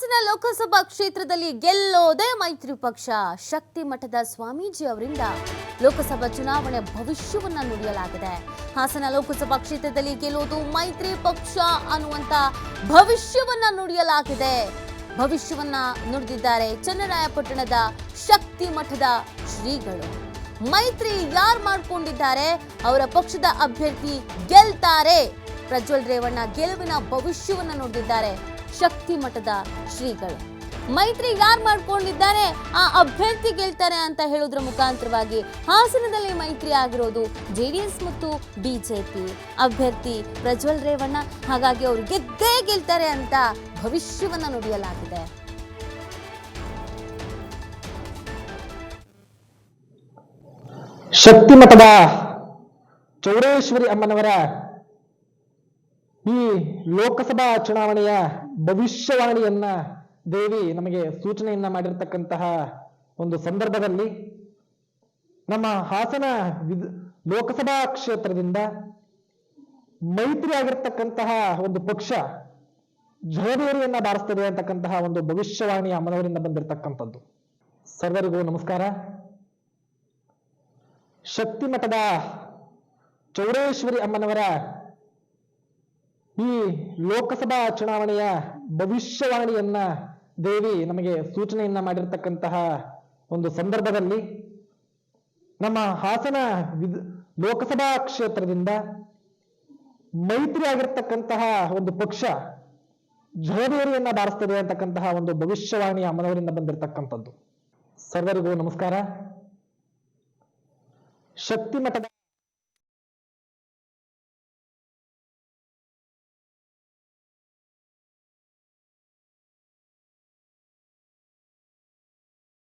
ಹಾಸನ ಲೋಕಸಭಾ ಕ್ಷೇತ್ರದಲ್ಲಿ ಗೆಲ್ಲೋದೇ ಮೈತ್ರಿ ಪಕ್ಷ. ಶಕ್ತಿ ಮಠದ ಸ್ವಾಮೀಜಿ ಅವರಿಂದ ಲೋಕಸಭಾ ಚುನಾವಣೆ ಭವಿಷ್ಯವನ್ನ ನುಡಿಯಲಾಗಿದೆ. ಹಾಸನ ಲೋಕಸಭಾ ಕ್ಷೇತ್ರದಲ್ಲಿ ಗೆಲ್ಲೋದು ಮೈತ್ರಿ ಪಕ್ಷ ಅನ್ನುವಂತ ಭವಿಷ್ಯವನ್ನ ನುಡಿಯಲಾಗಿದೆ. ಭವಿಷ್ಯವನ್ನ ನುಡಿದಿದ್ದಾರೆ ಚನ್ನರಾಯಪಟ್ಟಣದ ಶಕ್ತಿ ಮಠದ ಶ್ರೀಗಳು. ಮೈತ್ರಿ ಯಾರು ಮಾಡ್ಕೊಂಡಿದ್ದಾರೆ? ಅವರ ಪಕ್ಷದ ಅಭ್ಯರ್ಥಿ ಗೆಲ್ತಾರೆ. ಪ್ರಜ್ವಲ್ ರೇವಣ್ಣ ಗೆಲುವಿನ ಭವಿಷ್ಯವನ್ನ ನುಡಿದಿದ್ದಾರೆ. ಶಕ್ತಿ ಮಠದ ಶ್ರೀಗಳು. ಮೈತ್ರಿ ಯಾರು ಮಾಡ್ಕೊಂಡಿದ್ದಾರೆ ಆ ಅಭ್ಯರ್ಥಿ ಗೆಲ್ತಾರೆ ಅಂತ ಹೇಳೋದ್ರ ಮುಖಾಂತರವಾಗಿ ಹಾಸನದಲ್ಲಿ ಮೈತ್ರಿ ಆಗಿರೋದು ಜೆಡಿಎಸ್ ಮತ್ತು ಬಿಜೆಪಿ. ಅಭ್ಯರ್ಥಿ ಪ್ರಜ್ವಲ್ ರೇವಣ್ಣ, ಹಾಗಾಗಿ ಅವರು ಗೆದ್ದೇ ಗೆಲ್ತಾರೆ ಅಂತ ಭವಿಷ್ಯವನ್ನ ನುಡಿಯಲಾಗಿದೆ. ಶಕ್ತಿ ಮಠದ ಚೌಡೇಶ್ವರಿ ಅಮ್ಮನವರ ಈ ಲೋಕಸಭಾ ಚುನಾವಣೆಯ ಭವಿಷ್ಯವಾಣಿಯನ್ನ ದೇವಿ ನಮಗೆ ಸೂಚನೆಯನ್ನ ಮಾಡಿರ್ತಕ್ಕಂತಹ ಒಂದು ಸಂದರ್ಭದಲ್ಲಿ ನಮ್ಮ ಹಾಸನ ಲೋಕಸಭಾ ಕ್ಷೇತ್ರದಿಂದ ಮೈತ್ರಿ ಆಗಿರ್ತಕ್ಕಂತಹ ಒಂದು ಪಕ್ಷ ಜಯದೇರಿಯನ್ನ ಬಾರಿಸ್ತದೆ ಅಂತಕ್ಕಂತಹ ಒಂದು ಭವಿಷ್ಯವಾಣಿ ಅಮ್ಮನವರಿಂದ ಬಂದಿರತಕ್ಕಂಥದ್ದು. ಸರ್ವರಿಗೂ ನಮಸ್ಕಾರ. ಶಕ್ತಿ ಮಠದ ಚೌಡೇಶ್ವರಿ ಅಮ್ಮನವರ ಈ ಲೋಕಸಭಾ ಚುನಾವಣೆಯ ಭವಿಷ್ಯವಾಣಿಯನ್ನ ದೇವಿ ನಮಗೆ ಸೂಚನೆಯನ್ನ ಮಾಡಿರ್ತಕ್ಕಂತಹ ಒಂದು ಸಂದರ್ಭದಲ್ಲಿ ನಮ್ಮ ಹಾಸನ ಲೋಕಸಭಾ ಕ್ಷೇತ್ರದಿಂದ ಮೈತ್ರಿ ಆಗಿರ್ತಕ್ಕಂತಹ ಒಂದು ಪಕ್ಷ ಜಗದೇರಿಯನ್ನ ಬಾರಿಸ್ತದೆ ಅಂತಕ್ಕಂತಹ ಒಂದು ಭವಿಷ್ಯವಾಣಿ ಅಮ್ಮನವರಿಂದ ಬಂದಿರತಕ್ಕಂಥದ್ದು. ಸರ್ವರಿಗೂ ನಮಸ್ಕಾರ. ಶಕ್ತಿ ಮಠದ